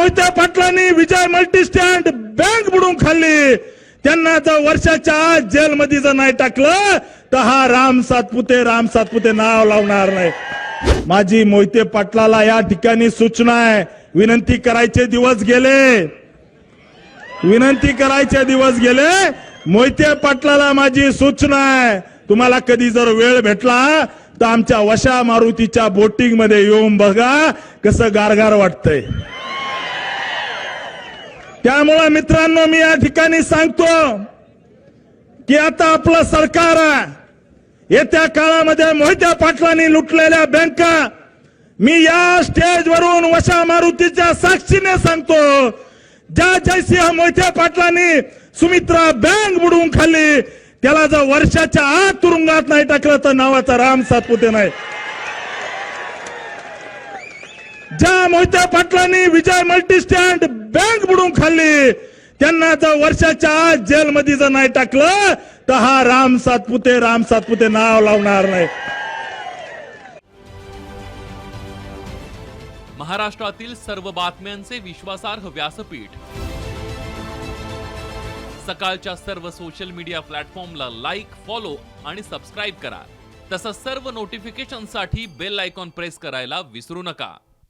मोहिते पाटलांनी विजय multi stand bank बुडून खाल्ली. त्यांना जर वर्षाच्या जेल जेलमध्ये जर नाही टाकलं तर हा राम सातपुते राम सातपुते नाव लावणार नाही. माझी मोहिते पाटलाला या ठिकाणी सूचना आहे. विनंती करायचे दिवस गेले. विनंती करायचे दिवस गेले. मोहिते पाटलाला माझी सूचना आहे. तुम्हाला कधी जर वेळ भेटला तर आमच्या वशा मारुतीच्या बोटिंगमध्ये येऊन बघा कसं गारगार वाटतंय. त्यामुळे मित्रांनो मी या ठिकाणी सांगतो की आता आपलं सरकार येत्या काळामध्ये मोहित्या पाटलांनी लुटलेल्या बँका मी या स्टेजवरून वशा मारुतीच्या साक्षीने सांगतो ज्या जयसिंह मोहित्या पाटलांनी सुमित्रा बँक बुडवून खाल्ली त्याला जर वर्षाच्या आत तुरुंगात नाही टाकलं तर नावाचा राम सातपुते नाही. ज्या मोहित्या पाटलांनी विजय मल्टी स्टँड त्यांना जर वर्षाच्या आज जेलमध्ये जर नाही टाकलं तर हा राम सातपुते राम सातपुते नाव लावणार नाही. महाराष्ट्रातील सर्व बातम्यांचे विश्वासार्ह व्यासपीठ. सकाळच्या सर्व सोशल मीडिया प्लॅटफॉर्मला लाईक फॉलो आणि सबस्क्राईब करा. तसंच सर्व नोटिफिकेशनसाठी बेल आयकॉन प्रेस करायला विसरू नका.